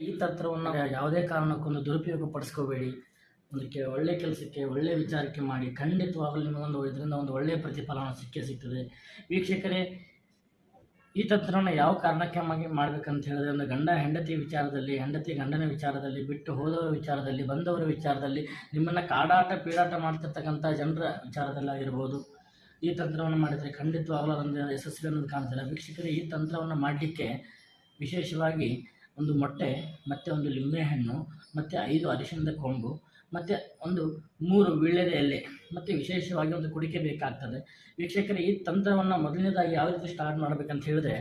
ಈ ತಂತ್ರವನ್ನು ಯಾವುದೇ ಕಾರಣಕ್ಕೊಂದು ದುರುಪಯೋಗ ಪಡಿಸ್ಕೋಬೇಡಿ ಒಂದು ಕೆ ಒಳ್ಳೆ ಕೆಲಸಕ್ಕೆ ಒಳ್ಳೆ ವಿಚಾರಕ್ಕೆ ಮಾಡಿ ಖಂಡಿತವಾಗಲೂ ನಿಮಗೊಂದು ಇದರಿಂದ ಒಂದು ಒಳ್ಳೆಯ ಪ್ರತಿಫಲನ ಸಿಕ್ಕೇ ಸಿಗ್ತದೆ. ವೀಕ್ಷಕರೇ, ಈ ತಂತ್ರವನ್ನು ಯಾವ ಕಾರಣಕ್ಕೆ ಮಾಡಿ ಮಾಡ್ಬೇಕಂತ ಹೇಳಿದ್ರೆ, ಒಂದು ಗಂಡ ಹೆಂಡತಿ ವಿಚಾರದಲ್ಲಿ ಹೆಂಡತಿ ಗಂಡನ ವಿಚಾರದಲ್ಲಿ, ಬಿಟ್ಟು ಹೋದವರ ವಿಚಾರದಲ್ಲಿ, ಬಂದವರ ವಿಚಾರದಲ್ಲಿ, ನಿಮ್ಮನ್ನು ಕಾಡಾಟ, ಪೀಡಾಟ ಮಾಡ್ತಿರ್ತಕ್ಕಂಥ ಜನರ ವಿಚಾರದಲ್ಲಾಗಿರ್ಬೋದು. ಈ ತಂತ್ರವನ್ನು ಮಾಡಿದರೆ ಖಂಡಿತವಾಗಲೂ ಅದೊಂದು ಯಶಸ್ವಿ ಅನ್ನೋದು ಕಾಣ್ತಿಲ್ಲ ವೀಕ್ಷಕರೇ, ಈ ತಂತ್ರವನ್ನು ಮಾಡಲಿಕ್ಕೆ ವಿಶೇಷವಾಗಿ ಒಂದು ಮೊಟ್ಟೆ, ಮತ್ತು ಒಂದು ಲಿಂಬೆಹಣ್ಣು, ಮತ್ತು ಐದು ಅರಿಶಿಣದ ಕೊಂಬು, ಮತ್ತು ಒಂದು ಮೂರು ವೀಳ್ಯದ ಎಲೆ, ಮತ್ತು ವಿಶೇಷವಾಗಿ ಒಂದು ಕುಡಿಕೆ ಬೇಕಾಗ್ತದೆ. ವೀಕ್ಷಕರೇ, ಈ ತಂತ್ರವನ್ನು ಮೊದಲನೇದಾಗಿ ಯಾವ ರೀತಿ ಸ್ಟಾರ್ಟ್ ಮಾಡಬೇಕಂತ ಹೇಳಿದ್ರೆ,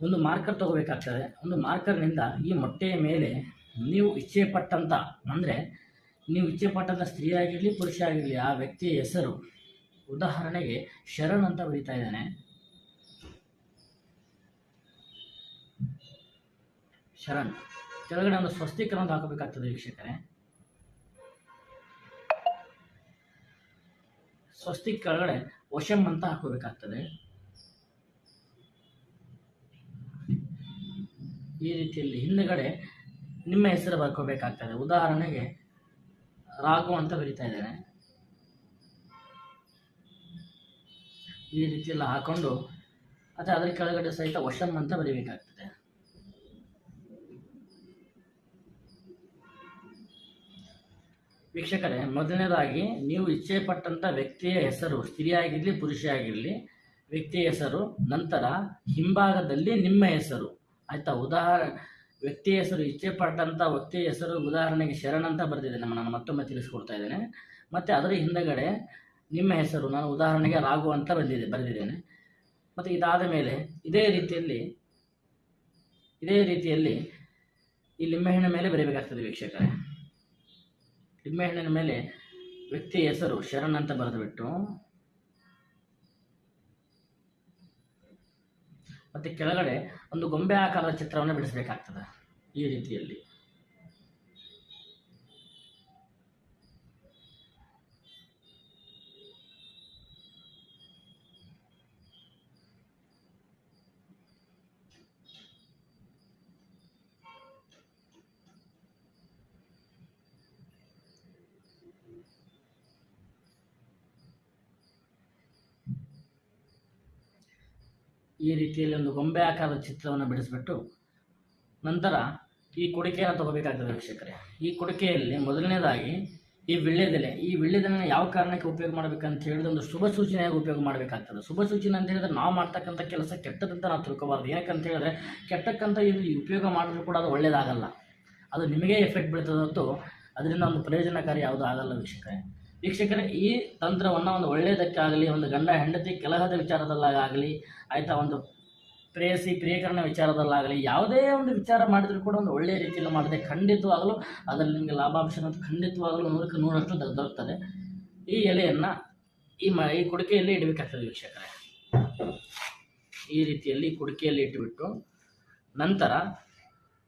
ಒಂದು ಮಾರ್ಕರ್ ತಗೋಬೇಕಾಗ್ತದೆ. ಒಂದು ಮಾರ್ಕರ್ನಿಂದ ಈ ಮೊಟ್ಟೆಯ ಮೇಲೆ ನೀವು ಇಚ್ಛೆ ಪಟ್ಟಂಥ ಅಂದರೆ ನೀವು ಇಚ್ಛೆ ಪಟ್ಟಂಥ ಸ್ತ್ರೀ ಆಗಿರಲಿ, ಪುರುಷ ಆಗಿರಲಿ, ಆ ವ್ಯಕ್ತಿಯ ಹೆಸರು ಉದಾಹರಣೆಗೆ ಶರಣ್ ಅಂತ ಬರೀತಾ ಇದ್ದಾನೆ. ಶರಣ್ ಕೆಳಗಡೆ ಒಂದು ಸ್ವಸ್ತಿಕರನ್ನು ಹಾಕಬೇಕಾಗ್ತದೆ ವೀಕ್ಷಕರೇ. ಸ್ವಸ್ತಿ ಕೆಳಗಡೆ ವಶಂ ಅಂತ ಹಾಕೋಬೇಕಾಗ್ತದೆ ಈ ರೀತಿಯಲ್ಲಿ ಹಿಂದುಗಡೆ ನಿಮ್ಮ ಹೆಸರು ಬರ್ಕೋಬೇಕಾಗ್ತದೆ. ಉದಾಹರಣೆಗೆ ರಾಘು ಅಂತ ಬರಿತಾ ಇದ್ದೇನೆ. ಈ ರೀತಿಯೆಲ್ಲ ಹಾಕೊಂಡು, ಮತ್ತು ಅದರ ಕೆಳಗಡೆ ಸಹಿತ ವಶಂ ಅಂತ ಬರೀಬೇಕಾಗ್ತದೆ. ವೀಕ್ಷಕರೇ, ಮೊದಲನೇದಾಗಿ ನೀವು ಇಚ್ಛೆ ಪಟ್ಟಂಥ ವ್ಯಕ್ತಿಯ ಹೆಸರು, ಸ್ತ್ರೀಯಾಗಿರಲಿ ಪುರುಷಿಯಾಗಿರಲಿ ವ್ಯಕ್ತಿಯ ಹೆಸರು, ನಂತರ ಹಿಂಭಾಗದಲ್ಲಿ ನಿಮ್ಮ ಹೆಸರು. ಆಯಿತಾ? ಉದಾಹರಣೆ ವ್ಯಕ್ತಿಯ ಹೆಸರು ಇಚ್ಛೆ ಪಟ್ಟಂಥ ವ್ಯಕ್ತಿಯ ಹೆಸರು, ಉದಾಹರಣೆಗೆ ಶರಣ್ ಅಂತ ಬರೆದಿದ್ದೇನೆ ನಾನು ಮತ್ತೊಮ್ಮೆ ತಿಳಿಸ್ಕೊಡ್ತಾ ಇದ್ದೇನೆ. ಮತ್ತು ಅದರ ಹಿಂದಗಡೆ ನಿಮ್ಮ ಹೆಸರು, ನಾನು ಉದಾಹರಣೆಗೆ ರಾಘು ಅಂತ ಬಂದಿದೆ, ಬರೆದಿದ್ದೇನೆ. ಮತ್ತು ಇದಾದ ಮೇಲೆ ಇದೇ ರೀತಿಯಲ್ಲಿ ಇದೇ ರೀತಿಯಲ್ಲಿ ಈ ಲಿಂಬೆಹಣ್ಣಿನ ಮೇಲೆ ಬರೀಬೇಕಾಗ್ತದೆ ವೀಕ್ಷಕರೇ. ಲಿಂಬೆಹಣ್ಣಿನ ಮೇಲೆ ವ್ಯಕ್ತಿಯ ಹೆಸರು ಶರಣ್ ಅಂತ ಬರೆದುಬಿಟ್ಟು ಮತ್ತು ಕೆಳಗಡೆ ಒಂದು ಗೊಂಬೆ ಆಕಾರದ ಚಿತ್ರವನ್ನು ಬಿಡಿಸಬೇಕಾಗ್ತದೆ ಈ ರೀತಿಯಲ್ಲಿ. ಈ ರೀತಿಯಲ್ಲಿ ಒಂದು ಗೊಂಬೆ ಆಕಾರದ ಚಿತ್ರವನ್ನು ಬಿಡಿಸ್ಬಿಟ್ಟು ನಂತರ ಈ ಕುಡಿಕೆಯನ್ನು ತಗೋಬೇಕಾಗ್ತದೆ ವೀಕ್ಷಕರೇ. ಈ ಕುಡಿಕೆಯಲ್ಲಿ ಮೊದಲನೇದಾಗಿ ಈ ವಿಳ್ಯದೆಲೆ. ಈ ವಿಳ್ಯದೆಲೆ ಯಾವ ಕಾರಣಕ್ಕೆ ಉಪಯೋಗ ಮಾಡಬೇಕಂತ ಹೇಳಿದ್ರೆ ಒಂದು ಶುಭ ಸೂಚನೆಯಾಗಿ ಉಪಯೋಗ ಮಾಡಬೇಕಾಗ್ತದೆ. ಶುಭ ಸೂಚನೆ ಅಂತ ಹೇಳಿದ್ರೆ ನಾವು ಮಾಡ್ತಕ್ಕಂಥ ಕೆಲಸ ಕೆಟ್ಟದಂತ ನಾವು ತಿಳ್ಕೋಬಾರ್ದು. ಯಾಕಂತ ಹೇಳಿದ್ರೆ ಕೆಟ್ಟಕ್ಕಂಥ ಇದು ಉಪಯೋಗ ಮಾಡಿದ್ರು ಕೂಡ ಅದು ಒಳ್ಳೆಯದಾಗಲ್ಲ ಅದು ನಿಮಗೆ ಎಫೆಕ್ಟ್ ಬೀಳ್ತದಂತೂ ಅದರಿಂದ ಒಂದು ಪ್ರಯೋಜನಕಾರಿ ಯಾವುದೂ ಆಗಲ್ಲ ವೀಕ್ಷಕರೇ. ವೀಕ್ಷಕರೇ, ಈ ತಂತ್ರವನ್ನು ಒಂದು ಒಳ್ಳೆಯದಕ್ಕಾಗಲಿ ಒಂದು ಗಂಡ ಹೆಂಡತಿ ಕೆಲಹದ ವಿಚಾರದಲ್ಲಾಗಲಿ ಆಯಿತಾ ಒಂದು ಪ್ರೇಯಸಿ ಪ್ರಿಯಕರಣ ವಿಚಾರದಲ್ಲಾಗಲಿ, ಯಾವುದೇ ಒಂದು ವಿಚಾರ ಮಾಡಿದರೂ ಕೂಡ ಒಂದು ಒಳ್ಳೆಯ ರೀತಿಯಲ್ಲಿ ಮಾಡಿದೆ ಖಂಡಿತವಾಗಲೂ ಅದರಲ್ಲಿ ನಿಮಗೆ ಲಾಭಾಂಶ ಖಂಡಿತವಾಗಲೂ ನೂರಕ್ಕೆ ನೂರಷ್ಟು ದೊರಕುತ್ತದೆ ಈ ಎಲೆಯನ್ನು, ಈ ಮ ಈ ಕುಡಿಕೆಯಲ್ಲಿ ಇಡಬೇಕಾಗ್ತದೆ ವೀಕ್ಷಕರೇ. ಈ ರೀತಿಯಲ್ಲಿ ಕುಡಿಕೆಯಲ್ಲಿ ಇಟ್ಟುಬಿಟ್ಟು ನಂತರ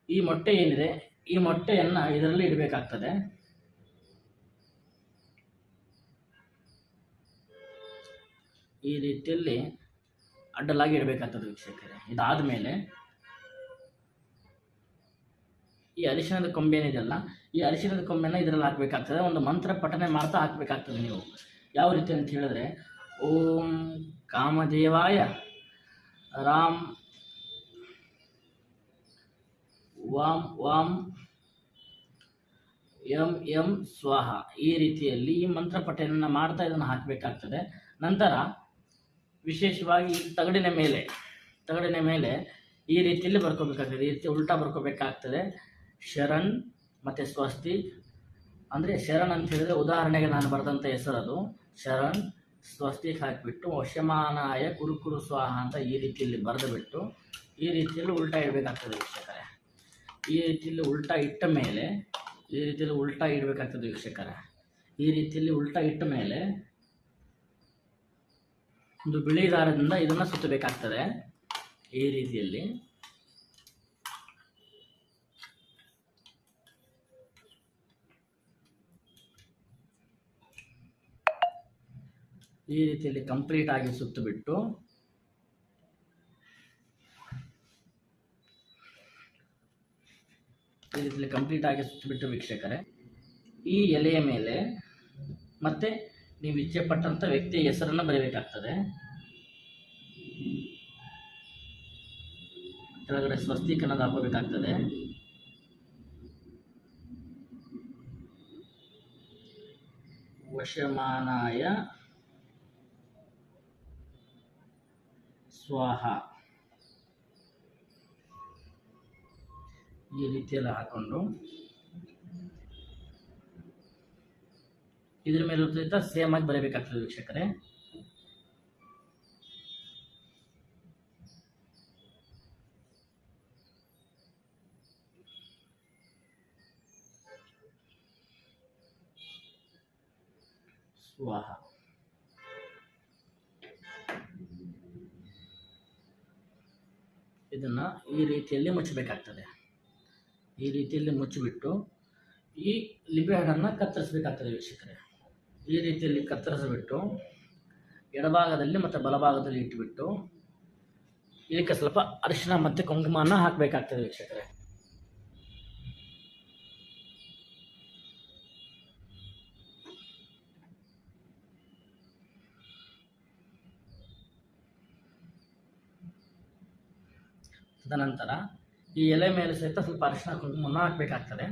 ಈ ಮೊಟ್ಟೆ ಏನಿದೆ, ಈ ಮೊಟ್ಟೆಯನ್ನು ಇದರಲ್ಲಿ ಇಡಬೇಕಾಗ್ತದೆ. ಈ ರೀತಿಯಲ್ಲಿ ಅಡ್ಡಲಾಗಿ ಇಡಬೇಕಾಗ್ತದೆ ವೀಕ್ಷಕರೇ. ಇದಾದ ಮೇಲೆ ಈ ಅರಿಶಿಣದ ಕೊಂಬೆ ಏನಿದೆಯಲ್ಲ, ಈ ಅರಿಶಿಣದ ಕೊಂಬೆನ ಇದರಲ್ಲಿ ಹಾಕಬೇಕಾಗ್ತದೆ. ಒಂದು ಮಂತ್ರ ಪಠನೆ ಮಾಡ್ತಾ ಹಾಕಬೇಕಾಗ್ತದೆ ನೀವು. ಯಾವ ರೀತಿ ಅಂತ ಹೇಳಿದ್ರೆ, ಓಂ ಕಾಮದೇವಾಯ ರಾಮ್ ವಾಮ್ ವಾಮ್ ಎಂ ಎಂ ಸ್ವಾಹ. ಈ ರೀತಿಯಲ್ಲಿ ಈ ಮಂತ್ರ ಪಠನೆಯನ್ನು ಮಾಡ್ತಾ ಇದನ್ನು ಹಾಕಬೇಕಾಗ್ತದೆ. ನಂತರ ವಿಶೇಷವಾಗಿ ತಗಡಿನ ಮೇಲೆ ತಗಡಿನ ಮೇಲೆ ಈ ರೀತಿಯಲ್ಲಿ ಬರ್ಕೋಬೇಕಾಗ್ತದೆ. ಈ ರೀತಿ ಉಲ್ಟಾ ಬರ್ಕೋಬೇಕಾಗ್ತದೆ. ಶರಣ್ ಮತ್ತು ಸ್ವಸ್ತಿ. ಅಂದರೆ ಶರಣ್ ಅಂತ ಹೇಳಿದರೆ ಉದಾಹರಣೆಗೆ ನಾನು ಬರೆದಂಥ ಹೆಸರದು. ಶರಣ್, ಸ್ವಸ್ತಿ ಹಾಕಿಬಿಟ್ಟು ವಶಮಾನಾಯ ಕುರುಕುರು ಸ್ವಾಹ ಅಂತ ಈ ರೀತಿಯಲ್ಲಿ ಬರೆದು ಬಿಟ್ಟು ಈ ರೀತಿಯಲ್ಲಿ ಉಲ್ಟಾ ಇಡಬೇಕಾಗ್ತದೆ ವೀಕ್ಷಕರೇ. ಈ ರೀತಿಯಲ್ಲಿ ಉಲ್ಟಾ ಇಟ್ಟ ಮೇಲೆ, ಈ ರೀತಿಯಲ್ಲಿ ಉಲ್ಟಾ ಇಡಬೇಕಾಗ್ತದೆ ವೀಕ್ಷಕರೇ. ಈ ರೀತಿಯಲ್ಲಿ ಉಲ್ಟಾ ಇಟ್ಟ ಮೇಲೆ ಒಂದು ಬಿಳಿ ದಾರದಿಂದ ಇದನ್ನು ಸುತ್ತಬೇಕಾಗ್ತದೆ. ಈ ರೀತಿಯಲ್ಲಿ. ಈ ರೀತಿಯಲ್ಲಿ ಕಂಪ್ಲೀಟ್ ಆಗಿ ಸುತ್ತಬಿಟ್ಟು. ಈ ರೀತಿಯಲ್ಲಿ ಕಂಪ್ಲೀಟ್ ಆಗಿ ಸುತ್ತಿಬಿಟ್ಟು ವೀಕ್ಷಕರೇ. ಈ ಎಲೆಯ ಮೇಲೆ ಮತ್ತೆ ನೀವು ಇಚ್ಛೆ ಪಟ್ಟಂಥ ವ್ಯಕ್ತಿಯ ಹೆಸರನ್ನು ಬರೀಬೇಕಾಗ್ತದೆ. ಕೆಳಗಡೆ ಸ್ವಸ್ತಿಕನ್ನದ ಹಾಕೋಬೇಕಾಗ್ತದೆ ವಶಮಾನಾಯ ಸ್ವಾಹ. ಈ ರೀತಿಯೆಲ್ಲ ಹಾಕೊಂಡು ಇದ್ರ ಮೇಲೆ ಸಹಿತ ಸೇಮ್ ಆಗಿ ಬರಬೇಕಾಗ್ತದೆ ವೀಕ್ಷಕರೇ. ಸ್ವಾಹ. ಇದನ್ನ ಈ ರೀತಿಯಲ್ಲಿ ಮುಚ್ಚಬೇಕಾಗ್ತದೆ. ಈ ರೀತಿಯಲ್ಲಿ ಮುಚ್ಚಿಬಿಟ್ಟು ಈ ಲಿಂಬೆಹಣ್ಣನ್ನು ಕತ್ತರಿಸಬೇಕಾಗ್ತದೆ ವೀಕ್ಷಕರೇ. ಈ ರೀತಿಯಲ್ಲಿ ಕತ್ತರಿಸಿಬಿಟ್ಟು ಎಡಭಾಗದಲ್ಲಿ ಮತ್ತು ಬಲಭಾಗದಲ್ಲಿ ಇಟ್ಟುಬಿಟ್ಟು ಇದಕ್ಕೆ ಸ್ವಲ್ಪ ಅರಿಶಿನ ಮತ್ತು ಕುಂಕುಮನ ಹಾಕಬೇಕಾಗ್ತದೆ ವೀಕ್ಷಕರೇ. ತದನಂತರ ಈ ಎಲೆ ಮೇಲೆ ಸಹಿತ ಸ್ವಲ್ಪ ಅರಿಶಿನ ಕುಂಕುಮನ ಹಾಕಬೇಕಾಗ್ತದೆ.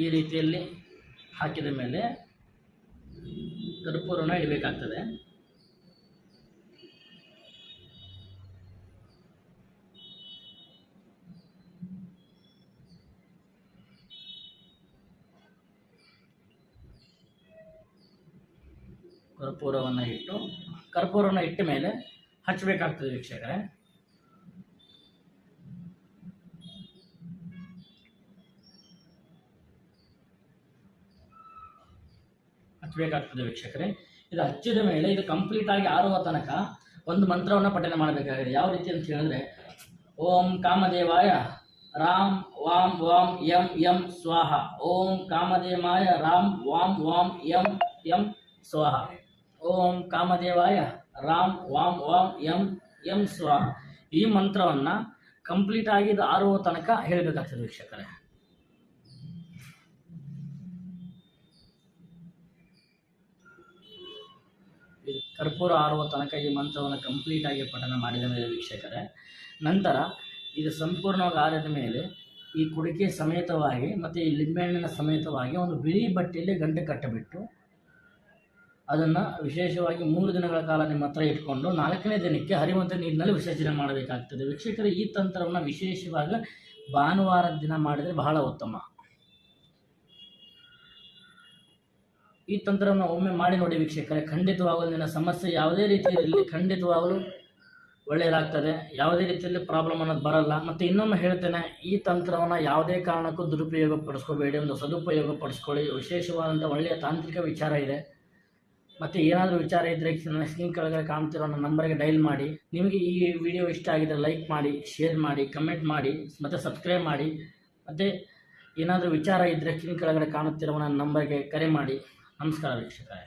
ಈ ರೀತಿಯಲ್ಲಿ ಹಾಕಿದ ಮೇಲೆ ಕರ್ಪೂರನ ಇಡಬೇಕಾಗ್ತದೆ. ಕರ್ಪೂರವನ್ನು ಇಟ್ಟು ಕರ್ಪೂರವನ್ನು ಇಟ್ಟ ಮೇಲೆ ಹಚ್ಚಬೇಕಾಗ್ತದೆ ವೀಕ್ಷಕರೇ. ಹಚ್ಚಬೇಕಾಗ್ತದೆ ವೀಕ್ಷಕರೇ. ಇದು ಹಚ್ಚಿದ ಮೇಲೆ ಇದು ಕಂಪ್ಲೀಟ್ ಆಗಿ ಆರುವ ತನಕ ಒಂದು ಮಂತ್ರವನ್ನು ಪಠನೆ ಮಾಡಬೇಕಾಗಿದೆ. ಯಾವ ರೀತಿ ಅಂತ ಹೇಳಿದ್ರೆ, ಓಂ ಕಾಮದೇವಾಯ ರಾಮ್ ವಾಂ ವಾಂ ಯಂ ಯಂ ಸ್ವಾಹ. ಓಂ ಕಾಮದೇವಾಯ ರಾಮ್ ವಾಂ ವಾಂ ಯಂ ಯಂ ಸ್ವಾಹ. ಓಂ ಕಾಮದೇವಾಯ ರಾಮ್ ವಾಂ ವಾಂ ಯಂ ಯಂ ಸ್ವಾಹ. ಈ ಮಂತ್ರವನ್ನು ಕಂಪ್ಲೀಟ್ ಆಗಿ ಇದು ಆರುವ ತನಕ ಹೇಳಬೇಕಾಗ್ತದೆ ವೀಕ್ಷಕರೇ ಇದು ಕರ್ಪೂರ ಆರುವ ತನಕ ಈ ಮಂತ್ರವನ್ನು ಕಂಪ್ಲೀಟ್ ಆಗಿ ಪಠನ ಮಾಡಿದ ಮೇಲೆ ವೀಕ್ಷಕರೇ, ನಂತರ ಇದು ಸಂಪೂರ್ಣವಾಗಿ ಆರಿದ ಮೇಲೆ ಈ ಕುಡಿಕೆ ಸಮೇತವಾಗಿ ಮತ್ತು ಈ ಲಿಂಬೆಹಣ್ಣಿನ ಸಮೇತವಾಗಿ ಒಂದು ಬಿಳಿ ಬಟ್ಟೆಯಲ್ಲಿ ಗಂಟೆ ಕಟ್ಟಬಿಟ್ಟು ಅದನ್ನು ವಿಶೇಷವಾಗಿ ಮೂರು ದಿನಗಳ ಕಾಲ ನಿಮ್ಮ ಹತ್ರ ಇಟ್ಕೊಂಡು ನಾಲ್ಕನೇ ದಿನಕ್ಕೆ ಹರಿವಂತ ನೀರಿನಲ್ಲಿ ವಿಸರ್ಜನೆ ಮಾಡಬೇಕಾಗ್ತದೆ. ವೀಕ್ಷಕರು, ಈ ತಂತ್ರವನ್ನು ವಿಶೇಷವಾಗಿ ಭಾನುವಾರದ ದಿನ ಮಾಡಿದರೆ ಬಹಳ ಉತ್ತಮ. ಈ ತಂತ್ರವನ್ನು ಒಮ್ಮೆ ಮಾಡಿ ನೋಡಿ ವೀಕ್ಷಕರೇ, ಖಂಡಿತವಾಗಲು ನಿನ್ನ ಸಮಸ್ಯೆ ಯಾವುದೇ ರೀತಿಯಲ್ಲಿ ಖಂಡಿತವಾಗಲು ಒಳ್ಳೆಯದಾಗ್ತದೆ. ಯಾವುದೇ ರೀತಿಯಲ್ಲಿ ಪ್ರಾಬ್ಲಮ್ ಅನ್ನೋದು ಬರಲ್ಲ. ಮತ್ತು ಇನ್ನೊಮ್ಮೆ ಹೇಳ್ತೇನೆ, ಈ ತಂತ್ರವನ್ನು ಯಾವುದೇ ಕಾರಣಕ್ಕೂ ದುರುಪಯೋಗ ಪಡಿಸ್ಕೋಬೇಡಿ ಒಂದು ಸದುಪಯೋಗ ಪಡಿಸ್ಕೊಳ್ಳಿ ವಿಶೇಷವಾದಂಥ ಒಳ್ಳೆಯ ತಾಂತ್ರಿಕ ವಿಚಾರ ಇದೆ. ಮತ್ತು ಏನಾದರೂ ವಿಚಾರ ಇದ್ದರೆ ನನ್ನ ಸ್ಕ್ರೀನ್ ಕೆಳಗಡೆ ಕಾಣ್ತಿರೋ ನನ್ನ ನಂಬರ್ಗೆ ಡೈಲ್ ಮಾಡಿ. ನಿಮಗೆ ಈ ವಿಡಿಯೋ ಇಷ್ಟ ಆಗಿದ್ದರೆ ಲೈಕ್ ಮಾಡಿ ಶೇರ್ ಮಾಡಿ ಕಮೆಂಟ್ ಮಾಡಿ, ಮತ್ತು ಸಬ್ಸ್ಕ್ರೈಬ್ ಮಾಡಿ. ಮತ್ತು ಏನಾದರೂ ವಿಚಾರ ಇದ್ದರೆ ಸ್ಕ್ರೀನ್ ಕೆಳಗಡೆ ಕಾಣುತ್ತಿರುವ ನನ್ನ ನಂಬರ್ಗೆ ಕರೆ ಮಾಡಿ. ನಮಸ್ಕಾರ ವೀಕ್ಷಕರೇ